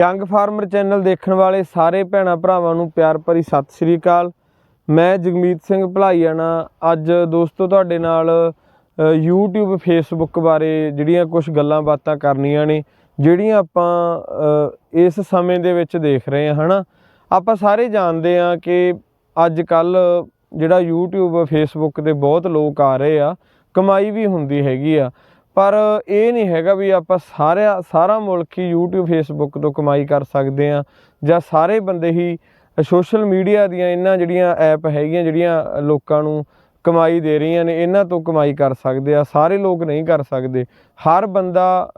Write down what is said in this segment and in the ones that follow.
Young farmer channel ਦੇਖਣ ਵਾਲੇ ਸਾਰੇ ਭੈਣਾਂ ਭਰਾਵਾਂ ਨੂੰ ਪਿਆਰ ਭਰੀ ਸਤਿ ਸ੍ਰੀ ਅਕਾਲ। ਮੈਂ ਜਗਮੀਤ ਸਿੰਘ ਭਲਾਈਆਣਾ। ਅੱਜ ਦੋਸਤੋ ਤੁਹਾਡੇ ਨਾਲ ਅ, YouTube Facebook ਬਾਰੇ ਜਿਹੜੀਆਂ ਕੁਝ ਗੱਲਾਂ ਬਾਤਾਂ ਕਰਨੀਆਂ ਨੇ ਜਿਹੜੀਆਂ ਆਪਾਂ ਇਸ ਸਮੇਂ ਦੇ ਵਿੱਚ ਦੇਖ ਰਹੇ ਹਾਂ ਹਨਾ? ਆਪਾਂ ਸਾਰੇ ਜਾਣਦੇ ਹਾਂ ਕਿ ਅੱਜ ਕੱਲ ਜਿਹੜਾ YouTube Facebook ਤੇ ਬਹੁਤ ਲੋਕ ਆ ਰਹੇ ਆ ਕਮਾਈ ਵੀ ਹੁੰਦੀ ਹੈਗੀ ਆ। ਪਰ ਇਹ ਨਹੀਂ ਹੈਗਾ ਵੀ ਆਪਾਂ ਸਾਰਾ ਸਾਰਾ ਮੁਲਕ ਹੀ YouTube, Facebook ਤੋਂ ਕਮਾਈ ਕਰ ਸਕਦੇ ਆ ਜਾਂ ਸਾਰੇ ਬੰਦੇ ਹੀ ਸੋਸ਼ਲ ਮੀਡੀਆ ਦੀਆਂ ਇਹਨਾਂ ਜਿਹੜੀਆਂ ਐਪ ਹੈਗੀਆਂ ਜਿਹੜੀਆਂ ਲੋਕਾਂ ਨੂੰ ਕਮਾਈ ਦੇ ਰਹੀਆਂ ਨੇ, ਇਹਨਾਂ ਤੋਂ ਕਮਾਈ ਕਰ ਸਕਦੇ ਆ। ਸਾਰੇ ਲੋਕ ਨਹੀਂ ਕਰ ਸਕਦੇ। ਹਰ ਬੰਦਾ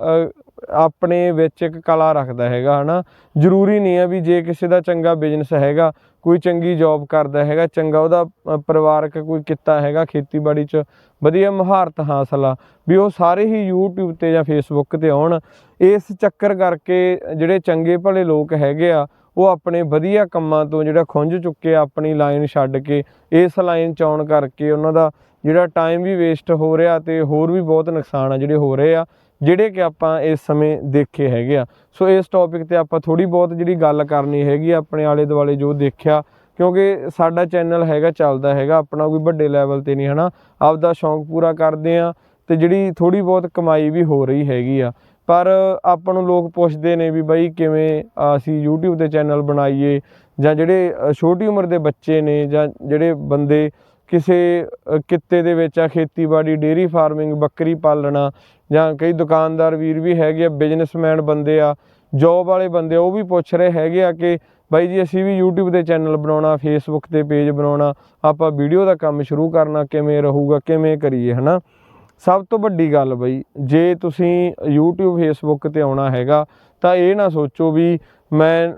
ਆਪਣੇ ਵਿੱਚ ਇੱਕ ਕਲਾ ਰੱਖਦਾ ਹੈਗਾ, ਹਨਾ? ਜ਼ਰੂਰੀ ਨਹੀਂ ਹੈ ਵੀ ਜੇ ਕਿਸੇ ਦਾ ਚੰਗਾ ਬਿਜ਼ਨਸ ਹੈਗਾ, ਕੋਈ ਚੰਗੀ ਜੌਬ ਕਰਦਾ ਹੈਗਾ, ਚੰਗਾ ਉਹਦਾ ਪਰਿਵਾਰਕ ਕੋਈ ਕਿੱਤਾ ਹੈਗਾ, ਖੇਤੀਬਾੜੀ 'ਚ ਵਧੀਆ ਮਹਾਰਤ ਹਾਸਲ ਆ, ਵੀ ਉਹ ਸਾਰੇ ਹੀ YouTube ਤੇ ਜਾਂ Facebook ਤੇ ਆਉਣ, ਇਸ ਚੱਕਰ ਕਰਕੇ ਜਿਹੜੇ ਚੰਗੇ ਭਲੇ ਲੋਕ ਹੈਗੇ ਆ, ਉਹ ਆਪਣੇ ਵਧੀਆ ਕੰਮਾਂ ਤੋਂ ਜਿਹੜਾ ਖੁੰਝ ਚੁੱਕੇ ਆ, ਆਪਣੀ ਲਾਈਨ ਛੱਡ ਕੇ, ਇਸ ਲਾਈਨ 'ਚ ਆਉਣ ਕਰਕੇ ਉਹਨਾਂ ਦਾ ਜਿਹੜਾ ਟਾਈਮ ਵੀ ਵੇਸਟ ਹੋ ਰਿਹਾ ਤੇ ਹੋਰ ਵੀ ਬਹੁਤ ਨੁਕਸਾਨ ਆ ਜਿਹੜੇ ਹੋ ਰਹੇ ਆ ਜਿਹੜੇ ਕਿ ਆਪਾਂ ਇਸ ਸਮੇਂ ਦੇਖੇ ਹੈਗੇ ਆ। ਸੋ ਇਸ ਟੌਪਿਕ ਤੇ ਆਪਾਂ ਥੋੜੀ ਬਹੁਤ ਜਿਹੜੀ ਗੱਲ ਕਰਨੀ ਹੈਗੀ ਆ ਆਪਣੇ ਆਲੇ ਦੁਆਲੇ ਜੋ ਦੇਖਿਆ, ਕਿਉਂਕਿ ਸਾਡਾ ਚੈਨਲ ਹੈਗਾ, ਚੱਲਦਾ ਹੈਗਾ, ਆਪਣਾ ਕੋਈ ਵੱਡੇ ਲੈਵਲ ਤੇ ਨਹੀਂ, ਹਨਾ? ਆਪਦਾ ਸ਼ੌਂਕ ਪੂਰਾ ਕਰਦੇ ਆ ਤੇ ਜਿਹੜੀ ਥੋੜੀ ਬਹੁਤ ਕਮਾਈ ਵੀ ਹੋ ਰਹੀ ਹੈਗੀ ਆ। ਪਰ ਆਪਾਂ ਨੂੰ ਲੋਕ ਪੁੱਛਦੇ ਨੇ ਵੀ ਬਾਈ ਕਿਵੇਂ ਅਸੀਂ YouTube ਤੇ ਚੈਨਲ ਬਣਾਈਏ ਜਾਂ ਜਿਹੜੇ ਛੋਟੀ ਉਮਰ ਦੇ ਬੱਚੇ ਨੇ ਜਾਂ ਜਿਹੜੇ ਬੰਦੇ ਕਿਸੇ ਕਿੱਤੇ ਦੇ ਵਿੱਚ ਆ ਖੇਤੀਬਾੜੀ, ਡੇਅਰੀ ਫਾਰਮਿੰਗ, ਬੱਕਰੀ ਪਾਲਣਾ ਜਾਂ ਕਈ ਦੁਕਾਨਦਾਰ ਵੀਰ ਵੀ ਹੈਗੇ ਆ, ਬਿਜ਼ਨਸਮੈਨ ਬੰਦੇ ਆ, ਜੌਬ ਵਾਲੇ ਬੰਦੇ ਉਹ ਵੀ ਪੁੱਛ ਰਹੇ ਹੈਗੇ ਆ ਕਿ ਬਾਈ ਜੀ ਅਸੀਂ ਵੀ YouTube ਤੇ ਚੈਨਲ ਬਣਾਉਣਾ, Facebook ਤੇ ਪੇਜ ਬਣਾਉਣਾ, ਆਪਾਂ ਵੀਡੀਓ ਦਾ ਕੰਮ ਸ਼ੁਰੂ ਕਰਨਾ, ਕਿਵੇਂ ਰਹੂਗਾ, ਕਿਵੇਂ ਕਰੀਏ, ਹਨਾ? ਸਭ ਤੋਂ ਵੱਡੀ ਗੱਲ ਬਈ, ਜੇ ਤੁਸੀਂ YouTube, Facebook ਤੇ ਆਉਣਾ ਹੈਗਾ ਤਾਂ ਇਹ ਨਾ ਸੋਚੋ ਵੀ ਮੈਂ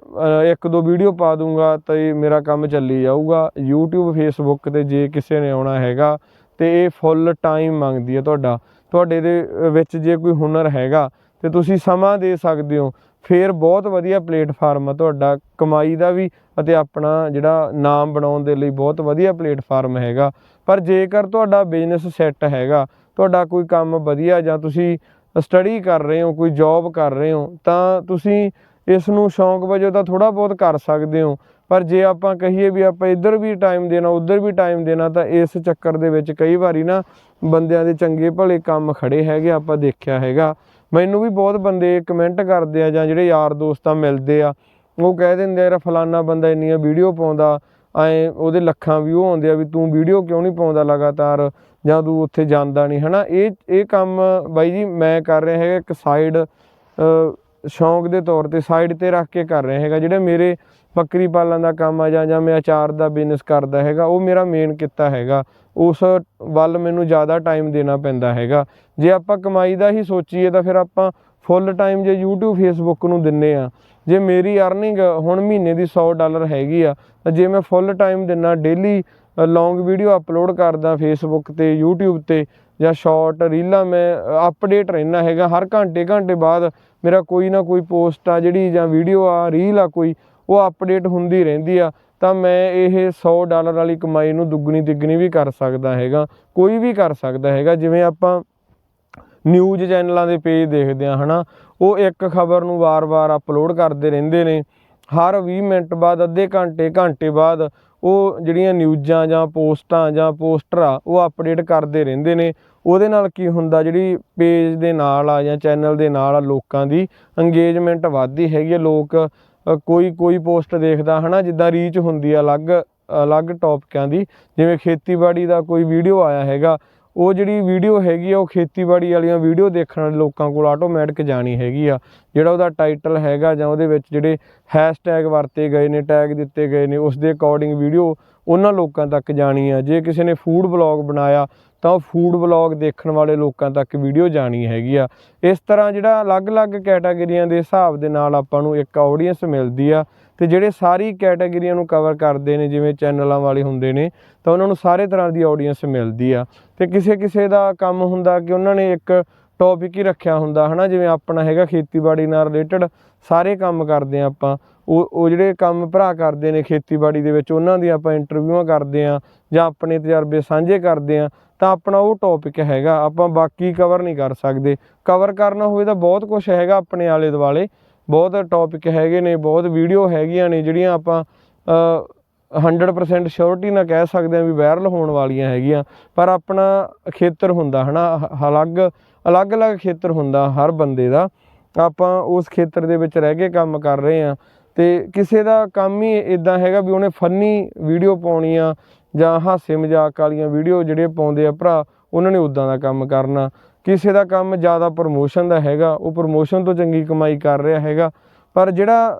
ਇੱਕ ਦੋ ਵੀਡੀਓ ਪਾ ਦੂੰਗਾ ਤਾਂ ਇਹ ਮੇਰਾ ਕੰਮ ਚੱਲੀ ਜਾਊਗਾ। YouTube, Facebook ਤੇ ਜੇ ਕਿਸੇ ਨੇ ਆਉਣਾ ਹੈਗਾ ਤੇ ਇਹ ਫੁੱਲ ਟਾਈਮ ਮੰਗਦੀ ਹੈ ਤੁਹਾਡਾ। ਤੁਹਾਡੇ ਦੇ ਵਿੱਚ ਜੇ ਕੋਈ ਹੁਨਰ ਹੈਗਾ ਤੇ ਤੁਸੀਂ ਸਮਾਂ ਦੇ ਸਕਦੇ ਹੋ। ਫੇਰ ਬਹੁਤ ਵਧੀਆ ਪਲੇਟਫਾਰਮ ਆ ਤੁਹਾਡਾ। ਕਮਾਈ ਦਾ ਵੀ ਅਤੇ ਆਪਣਾ ਜਿਹੜਾ ਨਾਮ ਬਣਾਉਣ ਦੇ ਲਈ ਬਹੁਤ ਵਧੀਆ ਪਲੇਟਫਾਰਮ ਹੈਗਾ। ਪਰ ਜੇਕਰ ਤੁਹਾਡਾ ਬਿਜ਼ਨਸ ਸੈੱਟ ਹੈਗਾ, ਤੁਹਾਡਾ ਕੋਈ ਕੰਮ ਵਧੀਆ ਜਾਂ ਤੁਸੀਂ ਸਟੱਡੀ ਕਰ ਰਹੇ ਹੋ, ਕੋਈ ਜੌਬ ਕਰ ਰਹੇ ਹੋ, ਤਾਂ ਤੁਸੀਂ ਇਸ ਨੂੰ ਸ਼ੌਂਕ ਵਜੋਂ ਤਾਂ ਥੋੜਾ ਬਹੁਤ ਕਰ ਸਕਦੇ ਹੋ। ਪਰ ਜੇ ਆਪਾਂ ਕਹੀਏ ਵੀ ਆਪਾਂ ਇੱਧਰ ਵੀ ਟਾਈਮ ਦੇਣਾ, ਉੱਧਰ ਵੀ ਟਾਈਮ ਦੇਣਾ, ਤਾਂ ਇਸ ਚੱਕਰ ਦੇ ਵਿੱਚ ਕਈ ਵਾਰੀ ਨਾ ਬੰਦਿਆਂ ਦੇ ਚੰਗੇ ਭਲੇ ਕੰਮ ਖੜੇ ਹੈਗੇ, ਆਪਾਂ ਦੇਖਿਆ ਹੈਗਾ। ਮੈਨੂੰ ਵੀ ਬਹੁਤ ਬੰਦੇ ਕਮੈਂਟ ਕਰਦੇ ਆ ਜਾਂ ਜਿਹੜੇ ਯਾਰ ਦੋਸਤਾਂ ਮਿਲਦੇ ਆ, ਉਹ ਕਹਿ ਦਿੰਦੇ ਆ, ਯਾਰ ਫਲਾਨਾ ਬੰਦਾ ਇੰਨੀਆਂ ਵੀਡੀਓ ਪਾਉਂਦਾ ਐ ਉਹਦੇ ਲੱਖਾਂ ਵਿਊ ਆਉਂਦੇ ਆ ਵੀ ਤੂੰ ਵੀਡੀਓ ਕਿਉਂ ਨਹੀਂ ਪਾਉਂਦਾ ਲਗਾਤਾਰ ਜਾਂ ਤੂੰ ਉੱਥੇ ਜਾਂਦਾ ਨਹੀਂ, ਹਨਾ? ਇਹ ਇਹ ਕੰਮ ਬਾਈ ਜੀ ਮੈਂ ਕਰ ਰਿਹਾ ਹੈਗਾ ਇੱਕ ਸਾਈਡ ਸ਼ੌਂਕ ਦੇ ਤੌਰ ਤੇ ਸਾਈਡ ਤੇ ਰੱਖ ਕੇ ਕਰ ਰਿਹਾ ਹੈਗਾ, ਜਿਹੜੇ ਮੇਰੇ ਬੱਕਰੀ ਪਾਲਣ ਦਾ ਕੰਮ ਆ ਜਾਂ ਜਾਂ ਮੈਂ ਅਚਾਰ ਦਾ ਬਿਜ਼ਨਸ ਕਰਦਾ ਹੈਗਾ, ਉਹ ਮੇਰਾ ਮੇਨ ਕਿੱਤਾ ਹੈਗਾ। ਉਸ ਵੱਲ ਮੈਨੂੰ ਜ਼ਿਆਦਾ ਟਾਈਮ ਦੇਣਾ ਪੈਂਦਾ ਹੈਗਾ। ਜੇ ਆਪਾਂ ਕਮਾਈ ਦਾ ਹੀ ਸੋਚੀਏ ਤਾਂ ਫਿਰ ਆਪਾਂ ਫੁੱਲ ਟਾਈਮ ਜੇ YouTube, Facebook ਨੂੰ ਦਿੰਨੇ ਆ। ਜੇ ਮੇਰੀ ਅਰਨਿੰਗ ਹੁਣ ਮਹੀਨੇ ਦੀ 100 ਡਾਲਰ ਹੈਗੀ ਆ, ਤਾਂ ਜੇ ਮੈਂ ਫੁੱਲ ਟਾਈਮ ਦਿੰਨਾ ਡੇਲੀ ਲੌਂਗ ਵੀਡੀਓ ਅਪਲੋਡ ਕਰਦਾ Facebook ਤੇ, YouTube ਤੇ, ਜਾਂ ਸ਼ਾਰਟ ਰੀਲਾਂ ਮੈਂ ਅਪਡੇਟ ਰਹਿਣਾ ਹੈਗਾ। ਹਰ ਘੰਟੇ ਘੰਟੇ ਬਾਅਦ ਮੇਰਾ ਕੋਈ ਨਾ ਕੋਈ ਪੋਸਟ ਆ ਜਿਹੜੀ ਜਾਂ ਵੀਡੀਓ ਆ ਰੀਲ ਆ ਕੋਈ ਉਹ ਅਪਡੇਟ ਹੁੰਦੀ ਰਹਿੰਦੀ ਆ, ਤਾਂ ਮੈਂ ਇਹ 100 ਡਾਲਰ ਵਾਲੀ ਕਮਾਈ ਨੂੰ ਦੁੱਗਣੀ ਤਿੱਗਣੀ ਵੀ ਕਰ ਸਕਦਾ ਹੈਗਾ, ਕੋਈ ਵੀ ਕਰ ਸਕਦਾ ਹੈਗਾ, ਜਿਵੇਂ ਆਪਾਂ ਨਿਊਜ਼ ਚੈਨਲਾਂ ਦੇ ਪੇਜ ਦੇਖਦੇ ਆ ਹਨਾ, ਉਹ ਇੱਕ ਖਬਰ ਨੂੰ ਵਾਰ-ਵਾਰ ਅਪਲੋਡ ਕਰਦੇ ਰਹਿੰਦੇ ਨੇ, ਹਰ 20 ਮਿੰਟ ਬਾਅਦ, ਅੱਧੇ ਘੰਟੇ ਘੰਟੇ ਬਾਅਦ ਉਹ ਜਿਹੜੀਆਂ ਨਿਊਜ਼ਾਂ ਜਾਂ ਪੋਸਟਾਂ ਜਾਂ ਪੋਸਟਰ ਆ, ਉਹ ਅਪਡੇਟ ਕਰਦੇ ਰਹਿੰਦੇ ਨੇ, ਉਹਦੇ ਨਾਲ ਕੀ ਹੁੰਦਾ, ਜਿਹੜੀ ਪੇਜ ਦੇ ਨਾਲ ਆ ਜਾਂ ਚੈਨਲ ਦੇ ਨਾਲ ਆ, ਲੋਕਾਂ ਦੀ ਅੰਗੇਜਮੈਂਟ ਵੱਧਦੀ ਹੈਗੀ ਆ, ਲੋਕ ਕੋਈ ਕੋਈ ਪੋਸਟ ਦੇਖਦਾ, ਹਨਾ, ਜਿੱਦਾਂ ਰੀਚ ਹੁੰਦੀ ਆ ਅਲੱਗ ਅਲੱਗ ਟੌਪਿਕਾਂ ਦੀ। ਜਿਵੇਂ ਖੇਤੀਬਾੜੀ ਦਾ ਕੋਈ ਵੀਡੀਓ ਆਇਆ ਹੈਗਾ, ਉਹ ਜਿਹੜੀ ਵੀਡੀਓ ਹੈਗੀ ਆ, ਉਹ ਖੇਤੀਬਾੜੀ ਵਾਲੀਆਂ ਵੀਡੀਓ ਦੇਖਣ ਵਾਲੇ ਲੋਕਾਂ ਕੋਲ ਆਟੋਮੈਟਿਕ ਜਾਣੀ ਹੈਗੀ ਆ। ਜਿਹੜਾ ਉਹਦਾ ਟਾਈਟਲ ਹੈਗਾ ਜਾਂ ਉਹਦੇ ਵਿੱਚ ਜਿਹੜੇ ਹੈਸ਼ਟੈਗ ਵਰਤੇ ਗਏ ਨੇ ਟੈਗ ਦਿੱਤੇ ਗਏ ਨੇ ਉਸ ਦੇ ਅਕੋਰਡਿੰਗ ਵੀਡੀਓ ਉਹਨਾਂ ਲੋਕਾਂ ਤੱਕ ਜਾਣੀ ਆ। ਜੇ ਕਿਸੇ ਨੇ ਫੂਡ ਬਲੌਗ ਬਣਾਇਆ ਤਾਂ ਫੂਡ ਵਲੌਗ ਦੇਖਣ ਵਾਲੇ ਲੋਕਾਂ ਤੱਕ ਵੀਡੀਓ ਜਾਣੀ ਹੈਗੀ ਆ। ਇਸ ਤਰ੍ਹਾਂ ਜਿਹੜਾ ਅਲੱਗ-ਅਲੱਗ ਕੈਟਾਗਰੀਆਂ ਦੇ ਹਿਸਾਬ ਦੇ ਨਾਲ ਆਪਾਂ ਨੂੰ ਇੱਕ ਆਡੀਅנס ਮਿਲਦੀ ਆ ਤੇ ਜਿਹੜੇ ਸਾਰੀ ਕੈਟਾਗਰੀਆਂ ਨੂੰ ਕਵਰ ਕਰਦੇ ਨੇ, ਜਿਵੇਂ ਚੈਨਲਾਂ ਵਾਲੇ ਹੁੰਦੇ ਨੇ, ਤਾਂ ਉਹਨਾਂ ਨੂੰ ਸਾਰੇ ਤਰ੍ਹਾਂ ਦੀ ਆਡੀਅנס ਮਿਲਦੀ ਆ। ਤੇ ਕਿਸੇ-ਕਿਸੇ ਦਾ ਕੰਮ ਹੁੰਦਾ ਕਿ ਉਹਨਾਂ ਨੇ ਇੱਕ ਟੌਪਿਕ ਹੀ ਰੱਖਿਆ ਹੁੰਦਾ, ਹਨਾ? ਜਿਵੇਂ ਆਪਣਾ ਹੈਗਾ ਖੇਤੀਬਾੜੀ ਨਾਲ ਰਿਲੇਟਡ ਸਾਰੇ ਕੰਮ ਕਰਦੇ ਆ ਆਪਾਂ। ਉਹ ਉਹ ਜਿਹੜੇ ਕੰਮ ਭਰਾ ਕਰਦੇ ਨੇ ਖੇਤੀਬਾੜੀ ਦੇ ਵਿੱਚ, ਉਹਨਾਂ ਦੀ ਆਪਾਂ ਇੰਟਰਵਿਊਆਂ ਕਰਦੇ ਆ ਜਾਂ ਆਪਣੇ ਤਜਰਬੇ ਸਾਂਝੇ ਕਰਦੇ ਆ। ਤਾਂ ਆਪਣਾ ਉਹ ਟੌਪਿਕ ਹੈਗਾ ਆਪਾਂ ਬਾਕੀ ਕਵਰ ਨਹੀਂ ਕਰ ਸਕਦੇ। ਕਵਰ ਕਰਨਾ ਹੋਵੇ ਤਾਂ ਬਹੁਤ ਕੁਝ ਹੈਗਾ ਆਪਣੇ ਆਲੇ ਦੁਆਲੇ। ਬਹੁਤ ਟੌਪਿਕ ਹੈਗੇ ਨੇ ਬਹੁਤ ਵੀਡੀਓ ਹੈਗੀਆਂ ਨੇ ਜਿਹੜੀਆਂ ਆਪਾਂ ਅ, 100% ਸ਼ੋਰਟੀ ਨਾਲ ਕਹਿ ਸਕਦੇ ਹਾਂ ਵੀ ਵਾਇਰਲ ਹੋਣ ਵਾਲੀਆਂ ਹੈਗੀਆਂ। ਪਰ ਆਪਣਾ ਖੇਤਰ ਹੁੰਦਾ ਹਨਾ ਹ- ਅਲੱਗ ਅਲੱਗ-ਅਲੱਗ ਖੇਤਰ ਹੁੰਦਾ ਹਰ ਬੰਦੇ ਦਾ। ਆਪਾਂ ਉਸ ਖੇਤਰ ਦੇ ਵਿੱਚ ਰਹਿ ਕੇ ਕੰਮ ਕਰ ਰਹੇ ਆ ਤੇ ਕਿਸੇ ਦਾ ਕੰਮ ਹੀ ਇਦਾਂ ਹੈਗਾ ਵੀ ਉਹਨੇ ਫਨੀ ਵੀਡੀਓ ਪਾਉਣੀ ਆ ਜਾਂ ਹਾਸੇ ਮਜ਼ਾਕ ਵਾਲੀਆਂ ਵੀਡੀਓ ਜਿਹੜੇ ਪਾਉਂਦੇ ਆ ਭਰਾ, ਉਹਨਾਂ ਨੇ ਉਦਾਂ ਦਾ ਕੰਮ ਕਰਨਾ। ਕਿਸੇ ਦਾ ਕੰਮ ਜ਼ਿਆਦਾ ਪ੍ਰਮੋਸ਼ਨ ਦਾ ਹੈਗਾ, ਉਹ ਪ੍ਰਮੋਸ਼ਨ ਤੋਂ ਚੰਗੀ ਕਮਾਈ ਕਰ ਰਿਹਾ ਹੈਗਾ। ਪਰ ਜਿਹੜਾ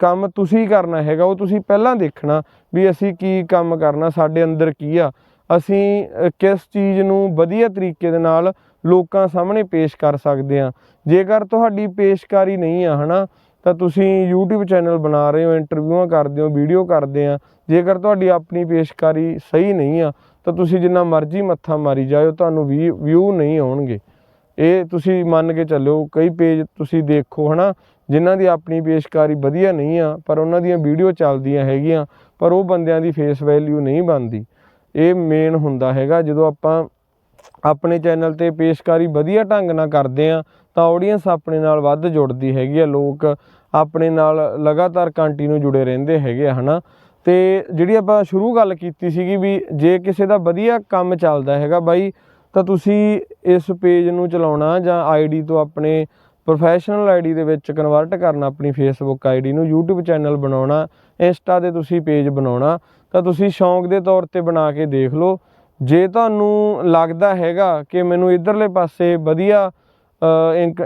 ਕੰਮ ਤੁਸੀਂ ਕਰਨਾ ਹੈਗਾ, ਉਹ ਤੁਸੀਂ ਪਹਿਲਾਂ ਦੇਖਣਾ ਵੀ ਅਸੀਂ ਕੀ ਕੰਮ ਕਰਨਾ, ਸਾਡੇ ਅੰਦਰ ਕੀ ਆ। ਅਸੀਂ ਕਿਸ ਚੀਜ਼ ਨੂੰ ਵਧੀਆ ਤਰੀਕੇ ਦੇ ਨਾਲ ਲੋਕਾਂ ਸਾਹਮਣੇ ਪੇਸ਼ ਕਰ ਸਕਦੇ ਆ। ਜੇਕਰ ਤੁਹਾਡੀ ਪੇਸ਼ਕਾਰੀ ਨਹੀਂ ਆ, ਹਨਾ ਤਾਂ ਤੁਸੀਂ YouTube ਚੈਨਲ ਬਣਾ ਰਹੇ ਹੋ ਇੰਟਰਵਿਊਆਂ ਕਰਦੇ ਹੋ ਵੀਡੀਓ ਕਰਦੇ ਆ। ਜੇਕਰ ਤੁਹਾਡੀ ਆਪਣੀ ਪੇਸ਼ਕਾਰੀ ਸਹੀ ਨਹੀਂ ਆ, ਤਾਂ ਤੁਸੀਂ ਜਿੰਨਾ ਮਰਜ਼ੀ ਮੱਥਾ ਮਾਰੀ ਜਾਓ ਤੁਹਾਨੂੰ ਵੀ ਵਿਊ ਨਹੀਂ ਆਉਣਗੇ। ਇਹ ਤੁਸੀਂ ਮੰਨ ਕੇ ਚੱਲਿਓ ਕਈ ਪੇਜ ਤੁਸੀਂ ਦੇਖੋ, ਹਨਾ? ਜਿਨ੍ਹਾਂ ਦੀ ਆਪਣੀ ਪੇਸ਼ਕਾਰੀ ਵਧੀਆ ਨਹੀਂ ਆ, ਪਰ ਉਹਨਾਂ ਦੀਆਂ ਵੀਡੀਓ ਚੱਲਦੀਆਂ ਹੈਗੀਆਂ, ਪਰ ਉਹ ਬੰਦਿਆਂ ਦੀ ਫੇਸ ਵੈਲਿਊ ਨਹੀਂ ਬਣਦੀ। ਇਹ ਮੇਨ ਹੁੰਦਾ ਹੈਗਾ, ਜਦੋਂ ਆਪਾਂ ਆਪਣੇ ਚੈਨਲ ਤੇ ਪੇਸ਼ਕਾਰੀ ਵਧੀਆ ਢੰਗ ਨਾਲ ਕਰਦੇ ਆ, ਤਾਂ ਆਡੀਅנס ਆਪਣੇ ਨਾਲ ਵੱਧ ਜੁੜਦੀ ਹੈਗੀ ਆ। ਲੋਕ ਆਪਣੇ ਨਾਲ ਲਗਾਤਾਰ ਕੰਟੀਨਿਊ ਜੁੜੇ ਰਹਿੰਦੇ ਹੈਗੇ ਆ, ਹਨਾ? ਤੇ ਜਿਹੜੀ ਆਪਾਂ ਸ਼ੁਰੂ ਗੱਲ ਕੀਤੀ ਸੀਗੀ ਵੀ ਜੇ ਕਿਸੇ ਦਾ ਵਧੀਆ ਕੰਮ ਚੱਲਦਾ ਹੈਗਾ ਬਾਈ, ਤਾਂ ਤੁਸੀਂ ਇਸ ਪੇਜ ਨੂੰ ਚਲਾਉਣਾ ਜਾਂ ਆਈਡੀ ਤੋਂ ਆਪਣੇ ਪ੍ਰੋਫੈਸ਼ਨਲ ਆਈਡੀ ਦੇ ਵਿੱਚ ਕਨਵਰਟ ਕਰਨਾ, ਆਪਣੀ ਫੇਸਬੁੱਕ ਆਈਡੀ ਨੂੰ, YouTube ਚੈਨਲ ਬਣਾਉਣਾ ਇੰਸਟਾ ਤੇ ਤੁਸੀਂ ਪੇਜ ਬਣਾਉਣਾ, ਤਾਂ ਤੁਸੀਂ ਸ਼ੌਂਕ ਦੇ ਤੌਰ ਤੇ ਬਣਾ ਕੇ ਦੇਖ ਲਓ। ਜੇ ਤੁਹਾਨੂੰ ਲੱਗਦਾ ਹੈਗਾ ਕਿ ਮੈਨੂੰ ਇਧਰਲੇ ਪਾਸੇ ਵਧੀਆ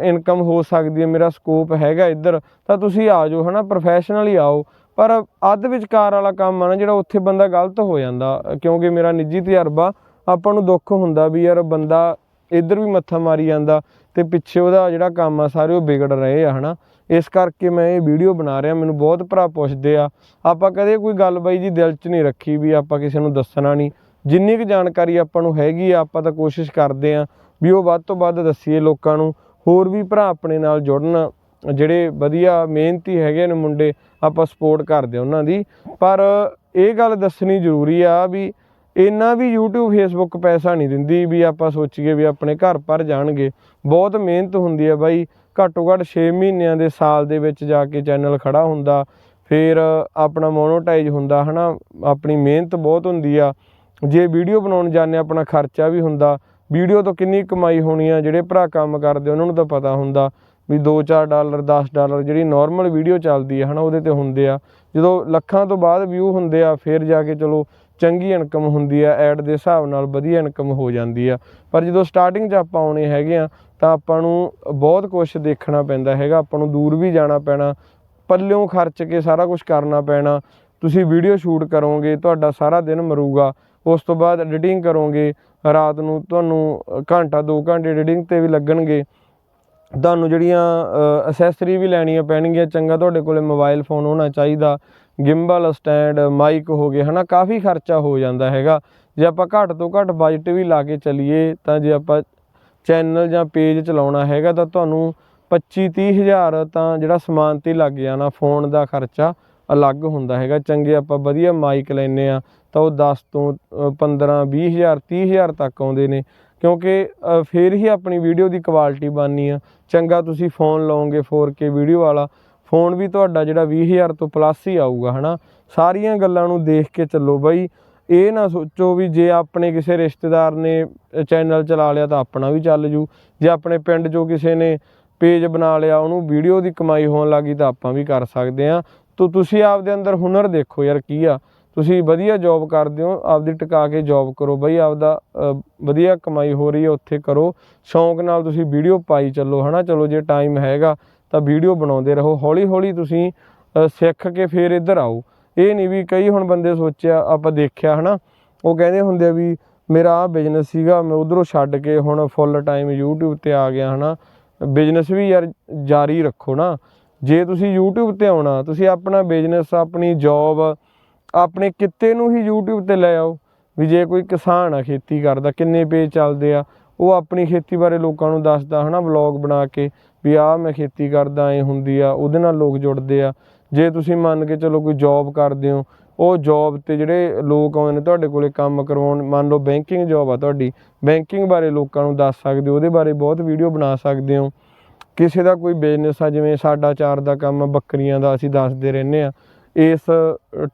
ਇਨਕਮ ਹੋ ਸਕਦੀ ਹੈ, ਮੇਰਾ ਸਕੋਪ ਹੈਗਾ ਇੱਧਰ, ਤਾਂ ਤੁਸੀਂ ਆ ਜਾਓ, ਹਨਾ ਪ੍ਰੋਫੈਸ਼ਨਲ ਹੀ ਆਓ। ਪਰ ਅੱਧ ਵਿਚਕਾਰ ਵਾਲਾ ਕੰਮ ਆ ਨਾ, ਜਿਹੜਾ ਉੱਥੇ ਬੰਦਾ ਗਲਤ ਹੋ ਜਾਂਦਾ, ਕਿਉਂਕਿ ਮੇਰਾ ਨਿੱਜੀ ਤਜਰਬਾ, ਆਪਾਂ ਨੂੰ ਦੁੱਖ ਹੁੰਦਾ ਵੀ ਯਾਰ ਬੰਦਾ ਇੱਧਰ ਵੀ ਮੱਥਾ ਮਾਰੀ ਜਾਂਦਾ ਤੇ ਪਿੱਛੇ ਉਹਦਾ ਜਿਹੜਾ ਕੰਮ ਆ, ਸਾਰੇ ਉਹ ਵਿਗੜ ਰਹੇ ਆ, ਹਨਾ। ਇਸ ਕਰਕੇ ਮੈਂ ਇਹ ਵੀਡੀਓ ਬਣਾ ਰਿਹਾ, ਮੈਨੂੰ ਬਹੁਤ ਭਰਾ ਪੁੱਛਦੇ ਆ, ਆਪਾਂ ਕਦੇ ਕੋਈ ਗੱਲ ਬਾਈ ਜੀ ਦਿਲ 'ਚ ਨਹੀਂ ਰੱਖੀ ਵੀ ਆਪਾਂ ਕਿਸੇ ਨੂੰ ਦੱਸਣਾ ਨਹੀਂ। ਜਿੰਨੀ ਕੁ ਜਾਣਕਾਰੀ ਆਪਾਂ ਨੂੰ ਹੈਗੀ ਆ, ਆਪਾਂ ਤਾਂ ਕੋਸ਼ਿਸ਼ ਕਰਦੇ ਆ ਵੀ ਉਹ ਵੱਧ ਤੋਂ ਵੱਧ ਦੱਸੀਏ ਲੋਕਾਂ ਨੂੰ, ਹੋਰ ਵੀ ਭਰਾ ਆਪਣੇ ਨਾਲ ਜੁੜਨ, ਜਿਹੜੇ ਵਧੀਆ ਮਿਹਨਤੀ ਹੈਗੇ ਨੇ ਮੁੰਡੇ, ਆਪਾਂ ਸਪੋਰਟ ਕਰਦੇ ਆ ਉਹਨਾਂ ਦੀ। ਪਰ ਇਹ ਗੱਲ ਦੱਸਣੀ ਜ਼ਰੂਰੀ ਆ ਵੀ ਇੰਨਾ ਵੀ YouTube, Facebook ਪੈਸਾ ਨਹੀਂ ਦਿੰਦੀ ਵੀ ਆਪਾਂ ਸੋਚੀਏ ਵੀ ਆਪਣੇ ਘਰ ਪਰ ਜਾਣਗੇ। ਬਹੁਤ ਮਿਹਨਤ ਹੁੰਦੀ ਆ ਬਾਈ, ਘੱਟੋ ਘੱਟ 6 ਮਹੀਨਿਆਂ ਦੇ ਸਾਲ ਦੇ ਵਿੱਚ ਜਾ ਕੇ ਚੈਨਲ ਖੜਾ ਹੁੰਦਾ, ਫਿਰ ਆਪਣਾ ਮੋਨੋਟਾਈਜ਼ ਹੁੰਦਾ, ਹਨਾ, ਆਪਣੀ ਮਿਹਨਤ ਬਹੁਤ ਹੁੰਦੀ ਆ। ਜੇ ਵੀਡੀਓ ਬਣਾਉਣ ਜਾਂਦੇ ਆਪਣਾ ਖਰਚਾ ਵੀ ਹੁੰਦਾ ਵੀਡੀਓ ਤੋਂ ਕਿੰਨੀ ਕਮਾਈ ਹੋਣੀ ਆ, ਜਿਹੜੇ ਭਰਾ ਕੰਮ ਕਰਦੇ, ਉਹਨਾਂ ਨੂੰ ਤਾਂ ਪਤਾ ਹੁੰਦਾ ਵੀ 2-4 ਡਾਲਰ 10 ਡਾਲਰ ਜਿਹੜੀ ਨਾਰਮਲ ਵੀਡੀਓ ਚੱਲਦੀ ਆ, ਹਨਾ, ਉਹਦੇ ਤੇ ਹੁੰਦੇ ਆ। ਜਦੋਂ ਲੱਖਾਂ ਤੋਂ ਬਾਅਦ ਵਿਊ ਹੁੰਦੇ ਆ, ਫਿਰ ਜਾ ਕੇ ਚਲੋ ਚੰਗੀ ਇਨਕਮ ਹੁੰਦੀ ਆ ਐਡ ਦੇ ਹਿਸਾਬ ਨਾਲ ਵਧੀਆ ਇਨਕਮ ਹੋ ਜਾਂਦੀ ਆ। ਪਰ ਜਦੋਂ ਸਟਾਰਟਿੰਗ 'ਚ ਆਪਾਂ ਆਉਣੇ ਹੈਗੇ ਆ, ਤਾਂ ਆਪਾਂ ਨੂੰ ਬਹੁਤ ਕੁਝ ਦੇਖਣਾ ਪੈਂਦਾ ਹੈਗਾ, ਆਪਾਂ ਨੂੰ ਦੂਰ ਵੀ ਜਾਣਾ ਪੈਣਾ, ਪੱਲਿਓਂ ਖਰਚ ਕੇ ਸਾਰਾ ਕੁਝ ਕਰਨਾ ਪੈਣਾ। ਤੁਸੀਂ ਵੀਡੀਓ ਸ਼ੂਟ ਕਰੋਗੇ, ਤੁਹਾਡਾ ਸਾਰਾ ਦਿਨ ਮਰੂਗਾ। ਉਸ ਤੋਂ ਬਾਅਦ ਐਡੀਟਿੰਗ ਕਰੋਗੇ, ਰਾਤ ਨੂੰ ਤੁਹਾਨੂੰ ਘੰਟਾ 2 ਘੰਟੇ ਐਡੀਟਿੰਗ ਤੇ ਵੀ ਲੱਗਣਗੇ। ਤੁਹਾਨੂੰ ਜਿਹੜੀਆਂ ਅਸੈਸਰੀ ਵੀ ਲੈਣੀਆਂ ਪੈਣਗੀਆਂ, ਚੰਗਾ ਤੁਹਾਡੇ ਕੋਲੇ ਮੋਬਾਈਲ ਫੋਨ ਹੋਣਾ ਚਾਹੀਦਾ ਗਿੰਬਲ ਸਟੈਂਡ ਮਾਈਕ ਹੋ ਗਏ, ਹਨਾ, ਕਾਫੀ ਖਰਚਾ ਹੋ ਜਾਂਦਾ ਹੈਗਾ। ਜੇ ਆਪਾਂ ਘੱਟ ਤੋਂ ਘੱਟ ਬਜਟ ਵੀ ਲਾ ਕੇ ਚੱਲੀਏ, ਤਾਂ ਜੇ ਆਪਾਂ ਚੈਨਲ ਜਾਂ ਪੇਜ ਚਲਾਉਣਾ ਹੈਗਾ, ਤਾਂ ਤੁਹਾਨੂੰ 25 30 ਹਜ਼ਾਰ ਤਾਂ ਜਿਹੜਾ ਸਮਾਨ ਤੇ ਲੱਗ ਜਾਣਾ ਫੋਨ ਦਾ ਖਰਚਾ ਅਲੱਗ ਹੁੰਦਾ ਹੈਗਾ। ਚੰਗੇ ਆਪਾਂ ਵਧੀਆ ਮਾਈਕ ਲੈਨੇ ਆ ਤਾਂ ਉਹ 10 ਤੋਂ ਅ, 15 20 ਹਜ਼ਾਰ 30 ਹਜ਼ਾਰ ਤੱਕ ਆਉਂਦੇ ਨੇ। ਕਿਉਂਕਿ ਫਿਰ ਹੀ ਆਪਣੀ ਵੀਡੀਓ ਦੀ ਕੁਆਲਿਟੀ ਬਣਨੀ ਆ। ਚੰਗਾ ਤੁਸੀਂ ਫੋਨ ਲਓਗੇ 4K ਵੀਡੀਓ ਵਾਲਾ। ਫੋਨ ਵੀ ਤੁਹਾਡਾ ਜਿਹੜਾ 20000 ਤੋਂ ਪਲੱਸ ਹੀ ਆਊਗਾ ਹਨਾ? ਸਾਰੀਆਂ ਗੱਲਾਂ ਨੂੰ ਦੇਖ ਕੇ ਚੱਲੋ ਬਾਈ। ਇਹ ਨਾ ਸੋਚੋ ਵੀ ਜੇ ਆਪਣੇ ਕਿਸੇ ਰਿਸ਼ਤੇਦਾਰ ਨੇ ਚੈਨਲ ਚਲਾ ਲਿਆ ਤਾਂ ਆਪਣਾ ਵੀ ਚੱਲ ਜੂ। ਜੇ ਆਪਣੇ ਪਿੰਡ 'ਚੋਂ ਕਿਸੇ ਨੇ ਪੇਜ ਬਣਾ ਲਿਆ ਉਹਨੂੰ ਵੀਡੀਓ ਦੀ ਕਮਾਈ ਹੋਣ ਲੱਗੀ ਤਾਂ ਆਪਾਂ ਵੀ ਕਰ ਸਕਦੇ ਆ ਤੋ ਤੁਸੀਂ ਆਪਦੇ ਅੰਦਰ ਹੁਨਰ ਦੇਖੋ ਯਾਰ ਕੀ ਆ। ਤੁਸੀਂ ਵਧੀਆ ਜੌਬ ਕਰਦੇ ਹੋ, ਆਪਦੀ ਟਿਕਾ ਕੇ ਜੌਬ ਕਰੋ ਬਈ, ਆਪਦਾ ਵਧੀਆ ਕਮਾਈ ਹੋ ਰਹੀ ਹੈ, ਉੱਥੇ ਕਰੋ। ਸ਼ੌਂਕ ਨਾਲ ਤੁਸੀਂ ਵੀਡੀਓ ਪਾਈ ਚੱਲੋ ਹੈ ਨਾ ਚਲੋ, ਜੇ ਟਾਈਮ ਹੈਗਾ ਤਾਂ ਵੀਡੀਓ ਬਣਾਉਂਦੇ ਰਹੋ। ਹੌਲੀ ਹੌਲੀ ਤੁਸੀਂ ਸਿੱਖ ਕੇ ਫਿਰ ਇੱਧਰ ਆਓ। ਇਹ ਨਹੀਂ ਵੀ ਕਈ ਹੁਣ ਬੰਦੇ ਸੋਚਿਆ, ਆਪਾਂ ਦੇਖਿਆ ਹੈ ਨਾ ਉਹ ਕਹਿੰਦੇ ਹੁੰਦੇ ਆ ਵੀ ਮੇਰਾ ਆ ਬਿਜ਼ਨਸ ਸੀਗਾ, ਮੈਂ ਉਧਰੋਂ ਛੱਡ ਕੇ ਹੁਣ ਫੁੱਲ ਟਾਈਮ YouTube ਤੇ ਆ ਗਿਆ, ਹਨਾ? ਬਿਜ਼ਨਸ ਵੀ ਯਾਰ ਜਾਰੀ ਰੱਖੋ ਨਾ। ਜੇ ਤੁਸੀਂ YouTube ਤੇ ਆਉਣਾ, ਤੁਸੀਂ ਆਪਣਾ ਬਿਜ਼ਨਸ ਆਪਣੀ ਜੌਬ ਆਪਣੇ ਕਿੱਤੇ ਨੂੰ ਹੀ YouTube ਤੇ ਲੈ ਆਓ ਵੀ ਜੇ ਕੋਈ ਕਿਸਾਨ ਆ ਖੇਤੀ ਕਰਦਾ, ਕਿੰਨੇ ਪੇਜ ਚੱਲਦੇ ਆ, ਉਹ ਆਪਣੀ ਖੇਤੀ ਬਾਰੇ ਲੋਕਾਂ ਨੂੰ ਦੱਸਦਾ ਹਨਾ ਵਲੌਗ ਬਣਾ ਕੇ ਵੀ ਆਹ ਮੈਂ ਖੇਤੀ ਕਰਦਾ, ਐ ਹੁੰਦੀ ਆ, ਉਹਦੇ ਨਾਲ ਲੋਕ ਜੁੜਦੇ ਆ। ਜੇ ਤੁਸੀਂ ਮੰਨ ਕੇ ਚਲੋ ਕੋਈ ਜੌਬ ਕਰਦੇ ਹੋ, ਉਹ ਜੌਬ ਤੇ ਜਿਹੜੇ ਲੋਕ ਆਉਂਦੇ ਨੇ ਤੁਹਾਡੇ ਕੋਲੇ ਕੰਮ ਕਰਵਾਉਣ, ਮੰਨ ਲਓ ਬੈਂਕਿੰਗ ਜੌਬ ਆ ਤੁਹਾਡੀ ਬੈਂਕਿੰਗ ਬਾਰੇ ਲੋਕਾਂ ਨੂੰ ਦੱਸ ਸਕਦੇ ਹੋ, ਉਹਦੇ ਬਾਰੇ ਬਹੁਤ ਵੀਡੀਓ ਬਣਾ ਸਕਦੇ ਹੋ। ਕਿਸੇ ਦਾ ਕੋਈ ਬਿਜ਼ਨਸ ਆ, ਜਿਵੇਂ ਸਾਡਾ ਚਾਰ ਦਾ ਕੰਮ ਆ, ਬੱਕਰੀਆਂ ਦਾ ਅਸੀਂ ਦੱਸਦੇ ਰਹਿੰਦੇ ਆ। ਇਸ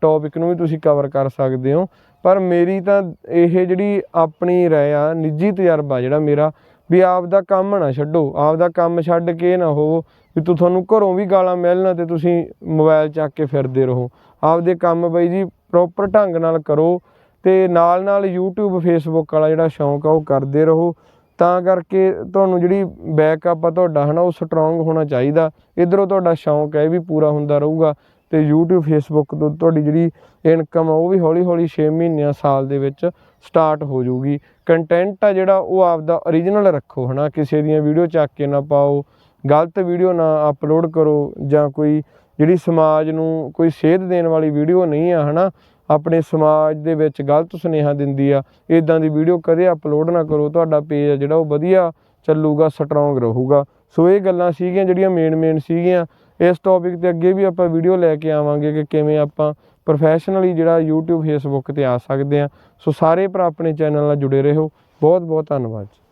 ਟੌਪਿਕ ਨੂੰ ਵੀ ਤੁਸੀਂ ਕਵਰ ਕਰ ਸਕਦੇ ਹੋ। ਪਰ ਮੇਰੀ ਤਾਂ ਇਹ ਜਿਹੜੀ ਆਪਣੀ ਰਾਏ ਆ, ਨਿੱਜੀ ਤਜਰਬਾ ਜਿਹੜਾ ਮੇਰਾ, ਵੀ ਆਪ ਦਾ ਕੰਮ ਨਾ ਛੱਡੋ। ਆਪ ਦਾ ਕੰਮ ਛੱਡ ਕੇ ਨਾ ਹੋਵੋ, ਵੀ ਤੂੰ ਤੁਹਾਨੂੰ ਘਰੋਂ ਵੀ ਗਾਲਾਂ ਮਿਲਣ ਤੇ ਤੁਸੀਂ ਮੋਬਾਈਲ ਚੱਕ ਕੇ ਫਿਰਦੇ ਰਹੋ। ਆਪਦੇ ਕੰਮ ਬਈ ਜੀ ਪ੍ਰੋਪਰ ਢੰਗ ਨਾਲ ਕਰੋ ਤੇ ਨਾਲ ਨਾਲ YouTube, Facebook ਵਾਲਾ ਜਿਹੜਾ ਸ਼ੌਂਕ ਆ ਉਹ ਕਰਦੇ ਰਹੋ। ਤਾਂ ਕਰਕੇ ਤੁਹਾਨੂੰ ਜਿਹੜੀ ਬੈਕਅਪ ਆ ਤੁਹਾਡਾ ਹਨਾ, ਉਹ ਸਟਰੋਂਗ ਹੋਣਾ ਚਾਹੀਦਾ। ਇਧਰੋਂ ਤੁਹਾਡਾ ਸ਼ੌਂਕ ਹੈ ਇਹ ਵੀ ਪੂਰਾ ਹੁੰਦਾ ਰਹੂਗਾ। ਤੇ YouTube, Facebook ਤੋਂ ਤੁਹਾਡੀ ਜਿਹੜੀ ਇਨਕਮ ਆ, ਉਹ ਵੀ ਹੌਲੀ ਹੌਲੀ 6 ਮਹੀਨਿਆਂ ਸਾਲ ਦੇ ਵਿੱਚ ਸਟਾਰਟ ਹੋ ਜਾਊਗੀ। ਕੰਟੈਂਟ ਆ ਜਿਹੜਾ, ਉਹ ਆਪਦਾ origignal ਰੱਖੋ, ਹਨਾ? ਕਿਸੇ ਦੀਆਂ ਵੀਡੀਓ ਚੱਕ ਕੇ ਨਾ ਪਾਓ, ਗਲਤ ਵੀਡੀਓ ਨਾ ਅਪਲੋਡ ਕਰੋ, ਜਾਂ ਕੋਈ ਜਿਹੜੀ ਸਮਾਜ ਨੂੰ ਕੋਈ ਸੇਧ ਦੇਣ ਵਾਲੀ ਵੀਡੀਓ ਨਹੀਂ ਆ, ਹਨਾ? ਆਪਣੇ ਸਮਾਜ ਦੇ ਵਿੱਚ ਗਲਤ ਸੁਨੇਹਾ ਦਿੰਦੀ ਆ ਇਦਾਂ ਦੀ ਵੀਡੀਓ ਕਦੇ ਅਪਲੋਡ ਨਾ ਕਰੋ। ਤੁਹਾਡਾ ਪੇਜ ਆ ਜਿਹੜਾ, ਉਹ ਵਧੀਆ ਚੱਲੂਗਾ ਸਟਰੋਂਗ ਰਹੂਗਾ। ਸੋ ਇਹ ਗੱਲਾਂ ਸੀਗੀਆਂ ਜਿਹੜੀਆਂ ਮੇਨ ਮੇਨ ਸੀਗੀਆਂ। ਇਸ ਟੌਪਿਕ ਤੇ ਅੱਗੇ ਵੀ ਆਪਾਂ ਵੀਡੀਓ ਲੈ ਕੇ ਆਵਾਂਗੇ ਕਿ ਕਿਵੇਂ ਆਪਾਂ ਪ੍ਰੋਫੈਸ਼ਨਲੀ ਜਿਹੜਾ YouTube, Facebook ਤੇ ਆ ਸਕਦੇ ਆ ਸੋ ਸਾਰੇ ਭਰਾ ਆਪਣੇ ਚੈਨਲ ਨਾਲ ਜੁੜੇ ਰਹੋ। ਬਹੁਤ ਬਹੁਤ ਧੰਨਵਾਦ ਜੀ।